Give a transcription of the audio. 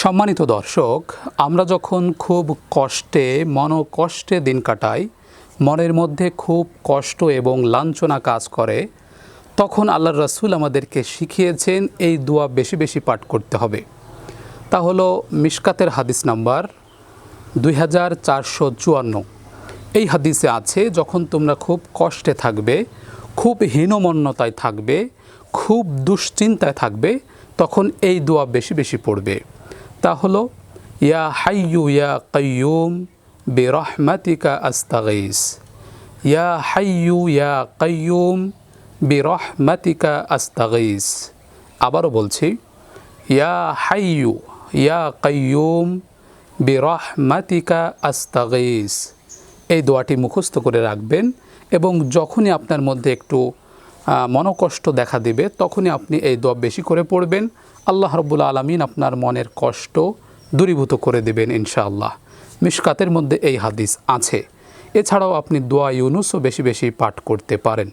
সম্মানিত দর্শক, আমরা যখন খুব কষ্টে, মনোকষ্টে দিন কাটাই, মনের মধ্যে খুব কষ্ট এবং লাঞ্ছনা কাজ করে, তখন আল্লাহ রসুল আমাদেরকে শিখিয়েছেন এই দোয়া বেশি বেশি পাঠ করতে হবে। তা হলো মিশকাতের হাদিস নাম্বার দুই হাজার চারশো চুয়ান্ন। এই হাদিসে আছে, যখন তোমরা খুব কষ্টে থাকবে, খুব হীনমন্যতায় থাকবে, খুব দুশ্চিন্তায় থাকবে, তখন এই দোয়া বেশি বেশি পড়বে। তা হলো, ইয়া হাইয়ু ইয়া কাইয়ুম বিরহমাতিকা আস্তাগিস। ইয়া হাইয়ু ইয়া কাইয়ুম বিরহমাতিকা আস্তাগিস। আবারও বলছি, ইয়া হাইয়ু ইয়া কাইয়ুম বিরহমাতিকা আস্তাগিস। এই দোয়াটি মুখস্থ করে রাখবেন এবং যখনই আপনার মধ্যে একটু মনোকষ্ট দেখা দেবে, তখনই আপনি এই দোয়া বেশি করে পড়বেন। আল্লাহ রব্বুল আলমিন আপনার মনের কষ্ট দূরীভূত করে দেবেন ইনশাআল্লাহ। মিশকাতের মধ্যে এই হাদিস আছে। এছাড়াও আপনি দোয়া ইউনুসও বেশি বেশি পাঠ করতে পারেন।